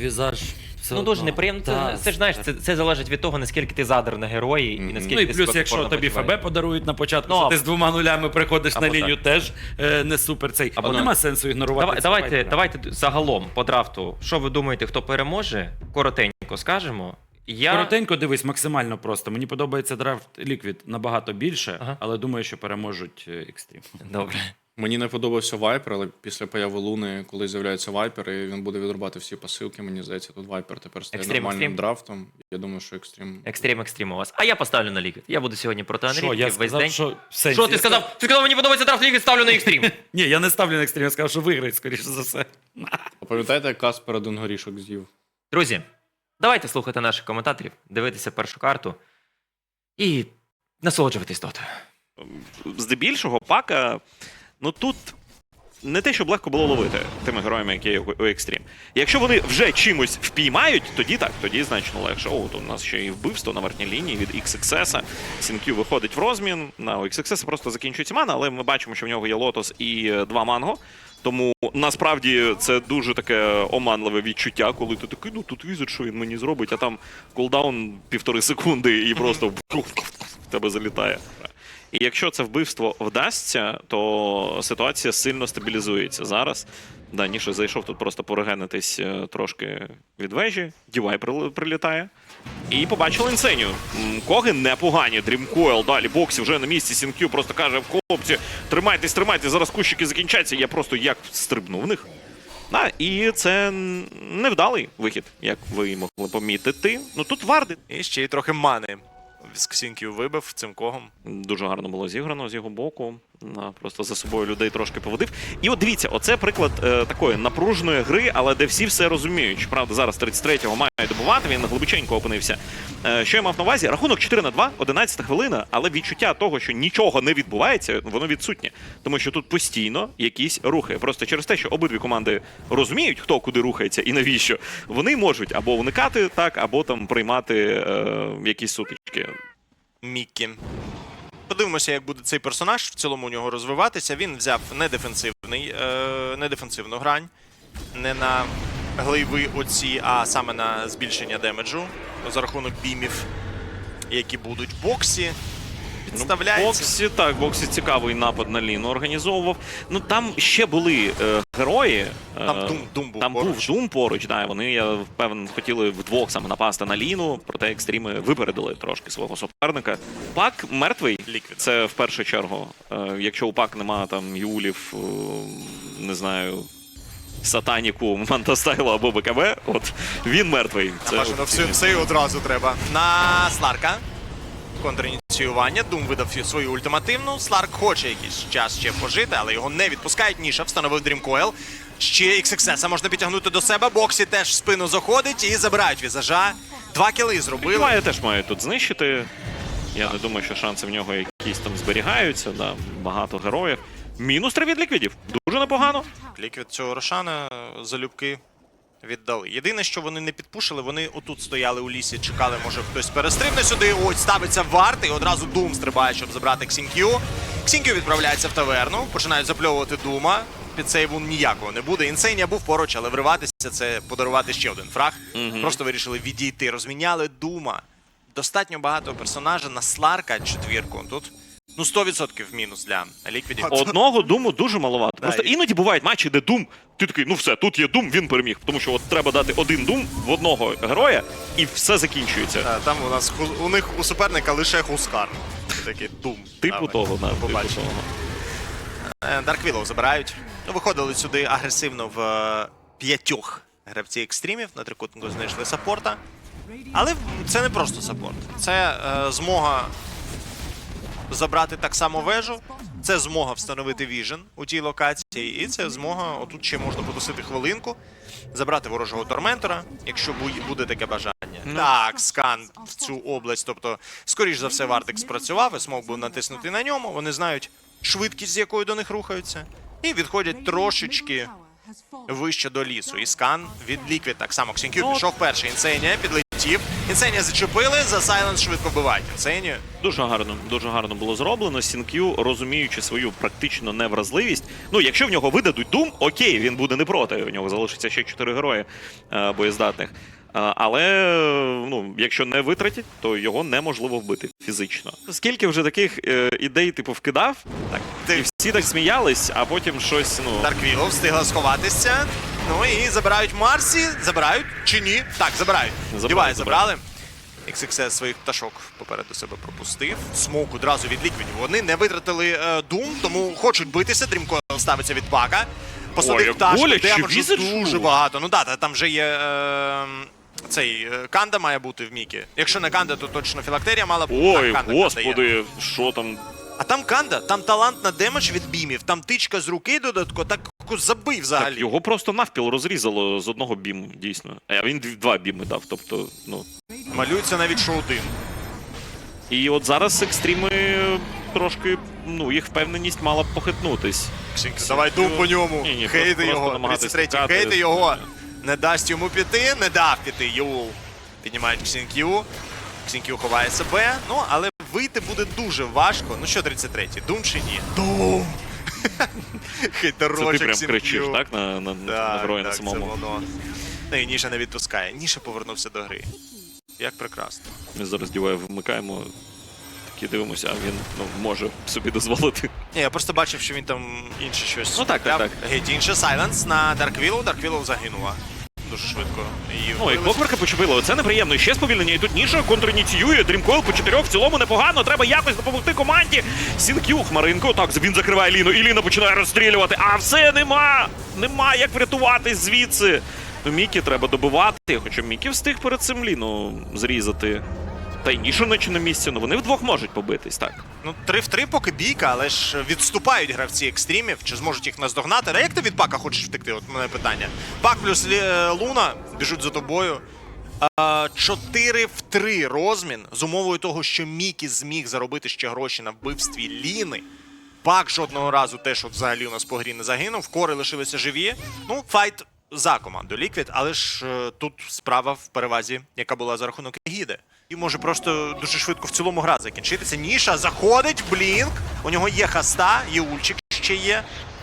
візаж. все Ну дуже одно. неприємно. Та, Це, це ж знаєш, це, це залежить від того, наскільки ти задер на герої і наскільки Ну і ти плюс, якщо тобі. ФБ подарують на початку, Ну, що а- ти з двома нулями приходиш Або на лінію, теж е, не супер цей. Або Або ну- нема сенсу ігнорувати. Давай, це давайте, вайпера. давайте загалом по драфту. Що ви думаєте, хто переможе? Коротенько скажемо. Я Коротенько дивись, максимально просто. Мені подобається драфт Liquid набагато більше, Ага. але думаю, що переможуть е, Extreme. добре. Мені не подобався Вайпер, але після появи Луни, коли з'являється Вайпер, і він буде відрубати всі посилки, мені здається, тут Вайпер тепер стає Екстрім, нормальним екстрім. драфтом. Я думаю, що екстрім. Екстрім екстрім у вас. А я поставлю на ліквід. Я буду сьогодні проти Що, я весь сказав, день. що в сенсі- Що ти сказав? Ти сказав, мені подобається драфт ліквід, ставлю на екстрім. Ні, я не ставлю на Extreme, я сказав, що виграють, скоріше за все. А пам'ятаєте, як Каспер один горішок з'їв? Друзі, давайте слухати наших коментаторів, дивитися першу карту і насолоджуватись дотою. здебільшого пака, ну тут не те, щоб легко було ловити тими героями, які є у Екстрім. Якщо вони вже чимось впіймають, тоді так, тоді значно легше. О, тут у нас ще і вбивство на верхній лінії від XXS. Сінкю виходить в розмін. На XXS просто закінчується мана, але ми бачимо, що в нього є лотос і е, два манго. Тому насправді це дуже таке оманливе відчуття, коли ти такий, ну тут візит, що він мені зробить, а там кулдаун півтори секунди і просто в тебе залітає. І якщо це вбивство вдасться, то ситуація сильно стабілізується зараз. Да, Ніша зайшов тут просто порегенитись е, трошки від вежі. Дівай прилітає. І побачили інсенію. Коги непогані. Дрімкойл далі. Боксі вже на місці. Сінкю просто каже: в хлопці, тримайтесь, тримайтесь, зараз кущики закінчаться. Я просто як стрибну в них. Да, і це невдалий вихід, як ви могли помітити. Ну тут варди І ще й трохи мани. З Ксінків вибив цим когом. Дуже гарно було зіграно з його боку. Просто за собою людей трошки поводив. І от дивіться, оце приклад е, такої напруженої гри, але де всі все розуміють. Правда, зараз 33-го має добувати, він глибоченько опинився. Е, що я мав на увазі? Рахунок 4 на 2, 11 хвилина, але відчуття того, що нічого не відбувається, воно відсутнє. Тому що тут постійно якісь рухи. Просто через те, що обидві команди розуміють, хто куди рухається і навіщо, вони можуть або уникати так, або там приймати е, якісь сутички. Міккі. Подивимося, як буде цей персонаж в цілому у нього розвиватися. Він взяв не дефенсивний, е, не дефенсивну грань, не на глейви оці, а саме на збільшення демеджу за рахунок бімів, які будуть в боксі. Підставляється. Боксі, так, боксі цікавий напад на Ліну організовував. Ну там ще були е, герої. е, Там Дум, Дум був Там поруч. був Дум поруч, да, вони, я впевнений, хотіли вдвох саме напасти на Ліну, проте екстріми випередили трошки свого суперника. Пак мертвий. Ліквід. Це в першу чергу. Е, якщо у пак нема там Юлів, е, не знаю. Сатаніку, Мантастайла або БКБ, от він мертвий. Це Бажано все, все і одразу треба. На Сларка. Контрініціювання. Дум видав свою ультимативну. Сларк хоче якийсь час ще пожити, але його не відпускають. Ніша встановив Дрімкойл. Ще XXS можна підтягнути до себе. Боксі теж в спину заходить і забирають візажа. Два кіли зробили. Має теж має тут знищити. Я не думаю, що шанси в нього якісь там зберігаються. Да, багато героїв. Мінус три від ліквідів. Дуже непогано. Ліквід цього Рошана залюбки віддали. Єдине, що вони не підпушили, вони отут стояли у лісі, чекали, може хтось перестрибне сюди. Ось ставиться варт і одразу Дум стрибає, щоб забрати Ксінкю. Ксінкю відправляється в таверну, починають запльовувати Дума. Під сейву ніякого не буде. Інсейнія був поруч, але вриватися це подарувати ще один фраг. Просто вирішили відійти. Розміняли Дума. Достатньо багато персонажа на Сларка четвірку. Тут ну 100% мінус для ліквідів. Одного думу дуже маловато. Просто іноді бувають матчі, де дум. Ти такий, ну все, тут є дум, він переміг. Тому що от треба дати один дум в одного героя, і все закінчується. Та, Там у нас ху- у них у суперника лише Хускар. Такий дум. Типу того, да, типу побачення. того. Е, Дарквілов забирають. Ну, виходили сюди агресивно в е, п'ятьох гравці екстримів. На трикутнику знайшли саппорта. Але це не просто саппорт. Це е, змога забрати так само вежу. Це змога встановити віжен у тій локації, і це змога, отут ще можна потусити хвилинку, забрати ворожого торментора, якщо буде таке бажання. Так, скан в цю область. Тобто, скоріш за все, Вартекс спрацював, і смог був натиснути на ньому. Вони знають швидкість, з якою до них рухаються, і відходять трошечки вище до лісу. І скан від Ліквід так само. Ксінкю пішов перший. Інсейнія підлетів. Полетів. Інсенія зачепили, за Сайленс швидко вбивають. Інсенію. Дуже гарно, дуже гарно було зроблено. Сінк'ю, розуміючи свою практично невразливість. Ну, якщо в нього видадуть Дум, окей, він буде не проти. У нього залишиться ще чотири герої е, боєздатних. Е, але ну, якщо не витратять, то його неможливо вбити фізично. Скільки вже таких е, ідей, типу, вкидав, так, Ти- і всі так сміялись, а потім щось, ну. Дарквіло встигла сховатися. Ну і забирають Марсі. Забирають чи ні? Так, забирають. Дівай, забрали. XXS своїх пташок попереду себе пропустив. Смок одразу від ліквідів. Вони не витратили е, Дум, тому хочуть битися. Дрімкойл ставиться від пака. Ой, Посадив пташку, демеджу дуже багато. Ну да, та- там вже є е, цей е, Канда має бути в Мікі. Якщо не Канда, то точно Філактерія мала б Ой, Так, Канда господи, що там? А там Канда, там талант на демедж від бімів, там тичка з руки додатко, так забив взагалі. Так, його просто навпіл розрізало з одного біму, дійсно. А він два біми дав. Тобто, ну. Малюється навіть що один. І от зараз екстріми трошки, ну, їх впевненість мала б похитнутись. Давай дум по ньому. Ні, ні, Хейти просто його. намагатись 33-й. тікати. Хейти його. Не дасть йому піти, не дав піти. Юл. Піднімають Ксінкю. Ксінкю ховає себе. Ну, але вийти буде дуже важко. Ну що 33-й? Дум чи ні? Дум! Це ти прям кричиш, так? На, на, на Так, героя на самому. це воно. Ну і Ніша не відпускає. Ніша повернувся до гри. Як прекрасно. Ми зараз діваю, вмикаємо. Такі дивимося, а він ну, може собі дозволити. Ні, я просто бачив, що він там інше щось. Ну так, так, так. Геть інше. Сайленс на Дарквілу. Дарквілу загинула. Дуже швидко. Її Ну, і вбили. Клокверка почепило. Це неприємно. І Ще сповільнення. І тут Ніша контрініціює. Дрімкол по чотирьох в цілому непогано. Треба якось допомогти команді. Сінк'ю, Хмаринко. Так, він закриває Ліну. І Ліна починає розстрілювати. А все нема. Нема як врятуватись звідси. Ну, Мікі треба добивати. Хоча Мікі встиг перед цим Ліну зрізати. Та й Ніша на місці. Ну вони вдвох можуть побитись, так. Ну, 3 в 3 поки бійка, але ж відступають гравці екстримів. Чи зможуть їх наздогнати? А як ти від пака хочеш втекти? От мене питання. Пак плюс е, Луна біжуть за тобою. 4 в 3 розмін з умовою того, що Мікі зміг заробити ще гроші на вбивстві Ліни. Пак жодного разу теж от взагалі у нас по грі не загинув. Кори лишилися живі. Ну, файт за команду Ліквід, але ж е, тут справа в перевазі, яка була за рахунок Егіди. І може просто дуже швидко в цілому гра закінчитися. Ніша заходить, блінк. У нього є хаста, є ульчик ще є.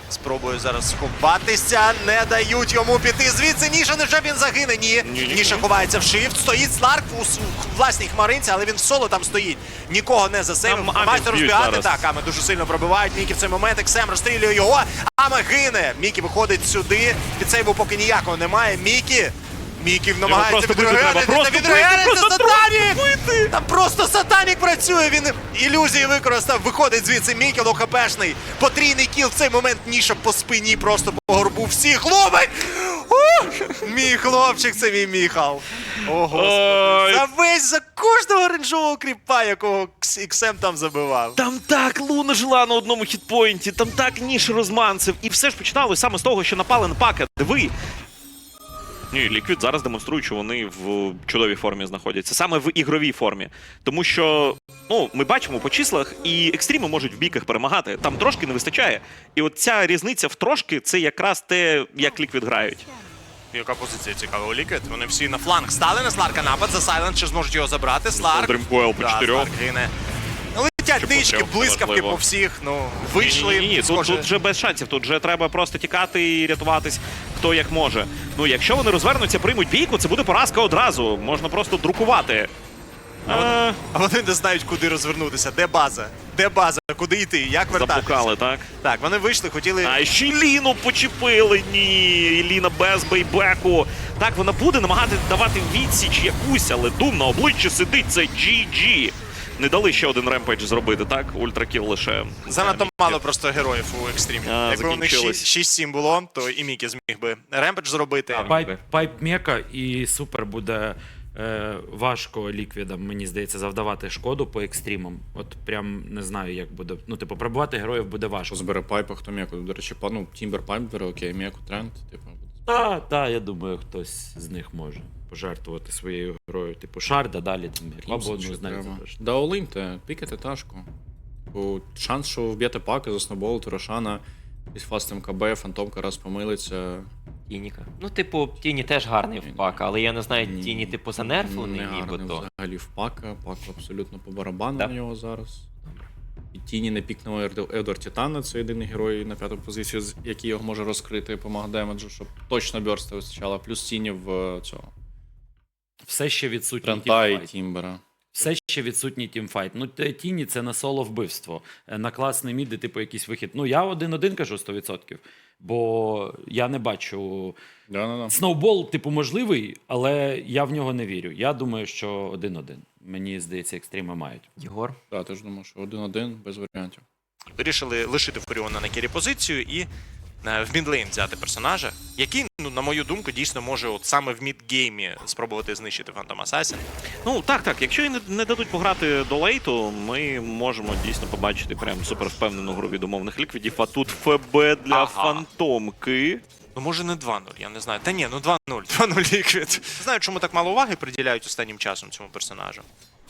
Спробує зараз сховатися, не дають йому піти. Звідси Ніша, невже він загине? Ні. Ні, ні, Ніша ховається в шифт. Стоїть Сларк у власній хмаринці, але він в соло там стоїть. Нікого не засейвив. Амі розбігати. Так, Ами дуже сильно пробивають. Мікі в цей момент. Ексем розстрілює його. Ама гине. Мікі виходить сюди. Під сейву поки ніякого немає. Мікі. Мікі намагається просто бити треба, просто Відрегенитися бити, просто Сатанік! Там просто Сатанік працює. Він ілюзії використав. Виходить звідси Мікі, лохапешний. Потрійний кіл в цей момент ніша по спині, просто по горбу всіх ловить. Ух! Мій хлопчик, це мій Міхал. О, Ой. господи. За весь за кожного оранжевого кріпа, якого Іксем там забивав. Там так Луна жила на одному хітпоінті, там так ніж розманцев. І все ж починалося саме з того, що напали на пака. Диви. Ні, Ліквід зараз демонструють, що вони в чудовій формі знаходяться, саме в ігровій формі. Тому що, ну, ми бачимо по числах, і екстріми можуть в бійках перемагати. Там трошки не вистачає. І от ця різниця в трошки це якраз те, як Ліквід грають. Яка позиція цікава у Ліквід? Вони всі на фланг стали на Сларка напад за Сайленс, чи зможуть його забрати? Сларк. Дрімкойл по чотирьох. Сларк гине. Трьох, блискавки по всіх. Ну, вийшли. Ні, ні, ні, тут, тут вже без шансів. Тут вже треба просто тікати і рятуватись хто як може. Ну, якщо вони розвернуться, приймуть бійку, це буде поразка одразу. Можна просто друкувати. Е, А вони не знають, куди розвернутися. Де база? Де база? Куди йти? Як вертатися? Заблукали, так? Так, вони вийшли, хотіли. А ще Ліну почепили. Ні, Ліна без бейбеку. Так, вона буде намагатися давати відсіч якусь, але дум на обличчі сидить. Це GG. Не дали ще один ремпейдж зробити, так? Ультракіл лише. Занадто Е, мало просто героїв у екстримі. А, Якби у них закінчилось. 6-7 було, то і Мікі зміг би ремпедж зробити. Пайп, пайп мека і супер буде е, важко ліквідам, мені здається, завдавати шкоду по екстрімам. От прям не знаю, як буде. Ну, типу, пробувати героїв буде важко. Збере пайпа, хто м'яку. До речі, па- ну, Тімбер пайп бере, окей, м'яку тренд, типу. Та, та, я думаю, хтось з них може пожертвувати своєю грою. Типу Шарда, далі там або одну з них забереш. Да олиньте, пікайте ташку. Бо шанс, що вб'єте паки, засноболити Рошана, із фастом КБ, фантомка раз помилиться. Тініка. Ну, типу, Тіні теж гарний в пак, але я не знаю, Тіні, типу, занерфлений, не гарний нібито. взагалі в пака. Пак абсолютно по барабану Да? на нього зараз. Тіні не пікнув Ед- Едвард Тітана, це єдиний герой на п'яту позицію, який його може розкрити по маг-демеджу, щоб точно бёрста вистачало. Плюс Тіні в е, цього. Все ще відсутній Трента і. Тімбера. Все ще відсутній тімфайт. Ну, тіні це на соло вбивство. Е, На класний мід, де, типу, якийсь вихід. Ну, я один-один кажу 100%, бо я не бачу. Да-да-да. Сноубол, типу, можливий, але я в нього не вірю. Я думаю, що один-один. Мені здається, екстріми мають. Єгор. Да, теж думаю, що один-один без варіантів. Вирішили лишити Фуріона на кері позицію і е, в мідлейн взяти персонажа, який, ну, на мою думку, дійсно може от саме в мідгеймі спробувати знищити Phantom Assassin. Ну так, так. Якщо і не, не дадуть пограти до лейту, ми можемо дійсно побачити прям супер впевнену гру від умовних ліквідів. А тут ФБ для Ага. фантомки. Ну, може, не 2-0, я не знаю. Та ні, ну 2-0. 2-0 ліквід. Не знаю, чому так мало уваги приділяють останнім часом цьому персонажу.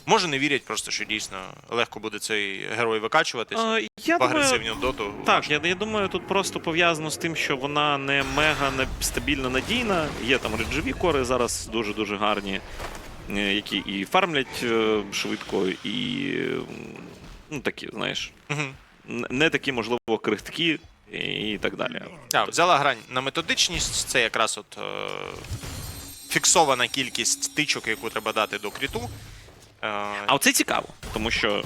Може, не вірять просто, що дійсно легко буде цей герой викачуватися. А, я в агресивну доту. Так, я, я думаю, тут просто пов'язано з тим, що вона не мега не стабільно надійна. Є там реджові кори зараз дуже-дуже гарні, е, які і фармлять е, швидко, і е, ну, такі, знаєш, н- не такі, можливо, крихткі і так далі. А, взяла грань на методичність, це якраз от е, фіксована кількість тичок, яку треба дати до кріту. Е, А оце цікаво, тому що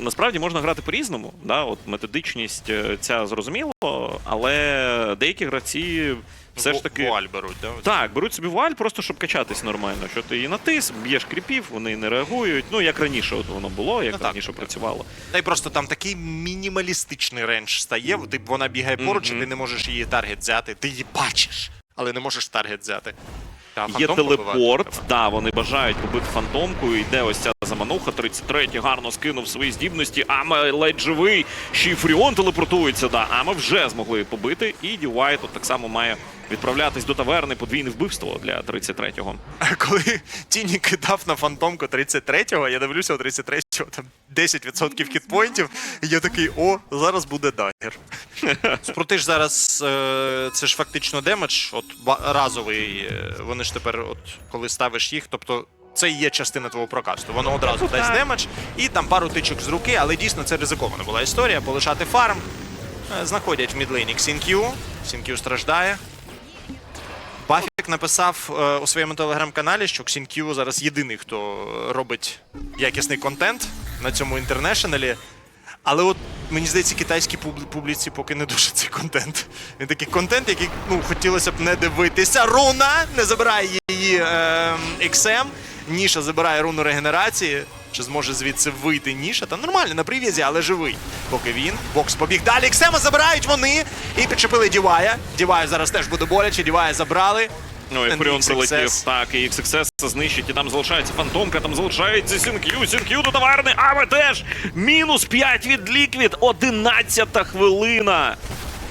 насправді можна грати по-різному. Да? От методичність е, ця зрозуміло, але деякі гравці все ж таки. вуаль беруть, да? Так, беруть собі вуаль, просто щоб качатись нормально. Що ти її натис, б'єш кріпів, вони не реагують. Ну, як раніше от воно було, як Ну, раніше так. працювало. Та й просто там такий мінімалістичний рендж стає. Типу вона бігає поруч, і ти не можеш її таргет взяти. Ти її бачиш, але не можеш таргет взяти. Та, Є телепорт, да, вони бажають побити фантомку. Йде ось ця замануха. 33-й гарно скинув свої здібності. Ама ледь живий. Ще й фріон телепортується. Да, Ама вже змогли побити. І Дівайт так само має відправлятись до таверни. Подвійне вбивство для 33-го. Коли Тіні кидав на фантомку 33-го, я дивлюся, у 33-го там 10% хітпоінтів, і я такий, о, зараз буде дагер. Спроти ж зараз е, це ж фактично демедж, от ба- разовий. е, Вони ж тепер, от коли ставиш їх, тобто. Це і є частина твого прокасту. Воно одразу дасть демедж і там пару тичок з руки, але дійсно це ризикована була історія. Полишати фарм. Е, Знаходять в мідлейні Ксінкю. Ксінкю страждає. Бафік написав е, у своєму телеграм-каналі, що Xinq зараз єдиний, хто робить якісний контент на цьому інтернешналі. Але от мені здається, китайській публіці поки не дуже цей контент. Він такий контент, який ну, хотілося б не дивитися. Руна не забирає її е, XM. Ніша забирає руну регенерації. Чи зможе звідси вийти Ніша? Та нормально, на прив'язі, але живий. Поки він. Бокс побіг далі. Ексема забирають вони. І підчепили Дівая. Діваю зараз теж буде боляче. Дівая забрали. Ну і Фуріон прилетів. Так, і XXS знищить, і там залишається фантомка, там залишається Сінк'ю, Сінк'ю до таверни, а теж! Мінус 5 від Ліквід, 11 хвилина.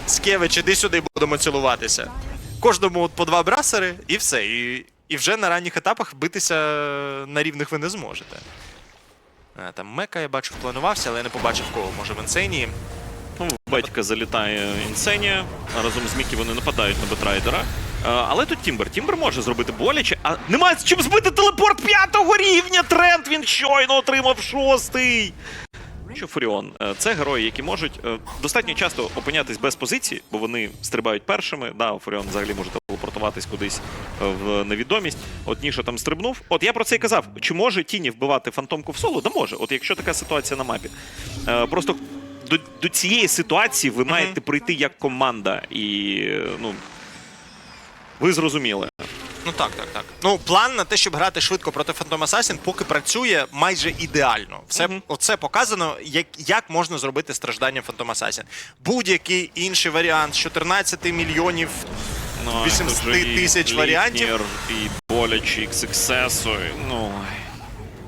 Скевич, іди сюди, будемо цілуватися. Кожному от по два брасери, і все. І, і вже на ранніх етапах битися на рівних ви не зможете. А, там Мека, я бачу, планувався, але я не побачив кого, може в Інсейні. Ну, в батька залітає Інсенія, а разом з Мікі вони нападають на Бетрайдера. Е, Але тут Тімбер. Тімбер може зробити боляче, а немає з чим збити телепорт п'ятого рівня. Тренд він щойно отримав шостий. Що Фуріон? Е, Це герої, які можуть е, достатньо часто опинятись без позиції, бо вони стрибають першими. Да, Фуріон взагалі може телепортуватись кудись в невідомість. От Ніша там стрибнув. От я про це і казав. Чи може Тіні вбивати фантомку в соло? Да може. От якщо така ситуація на мапі. Просто до, до цієї ситуації ви маєте прийти як команда. І ну. Ви зрозуміли. Ну так, так, так. Ну, план на те, щоб грати швидко проти Phantom Assassin, поки працює майже ідеально. Все Мгм. оце показано, як, як можна зробити страждання Phantom Assassin. Будь-який інший варіант з 14 мільйонів Ну, 800 тут же і тисяч варіантів. І боляче, і XXS, ну.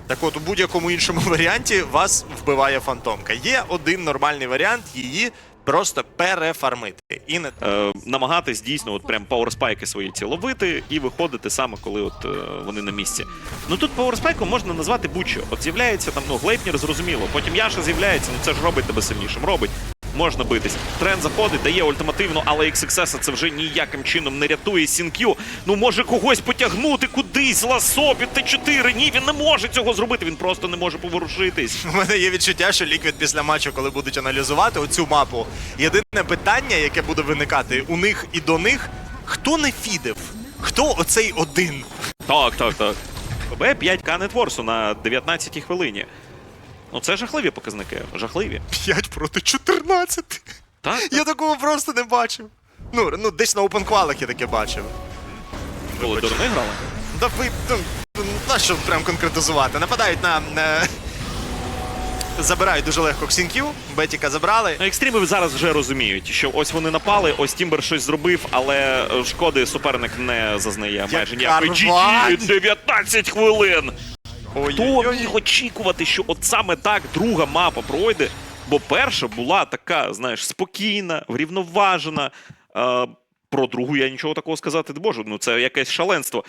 Так от, у будь-якому іншому варіанті вас вбиває фантомка. Є один нормальний варіант її просто перефармити. І не е, намагатись дійсно от прям пауерспайки свої ці ловити і виходити саме, коли от е, вони на місці. Ну тут пауерспайком можна назвати будь-що. От з'являється там, ну, Глейпнір зрозуміло, потім Яша з'являється, ну це ж робить тебе сильнішим. Робить. Можна битись. Тренд заходить, дає ультимативно, але XXS це вже ніяким чином не рятує Сінкю. Ну може когось потягнути кудись, ласо під Т4. Ні, він не може цього зробити. Він просто не може поворушитись. У мене є відчуття, що Ліквід після матчу, коли будуть аналізувати оцю мапу, єдине питання, яке буде виникати у них і до них, хто не фідив? Хто оцей один? Так, так, так. ПБ 5К нетворсу на 19-й хвилині. Ну це жахливі показники. Жахливі. 5 проти 14. Так, Я такого просто не бачив. Ну, ну десь на опенквалах я таке бачив. коли дурни грали. Да ви ну, на що прям конкретизувати? Нападають на. е, Забирають дуже легко Ксінків, Бетіка забрали. Ну, екстріми зараз вже розуміють, що ось вони напали, ось Тімбер щось зробив, але е, шкоди суперник не зазнає майже ніякої. GG, 19 хвилин! Хто міг очікувати, що от саме так друга мапа пройде? Бо перша була така, знаєш, спокійна, врівноважена. Про другу я нічого такого сказати не можу. Ну це якесь шаленство.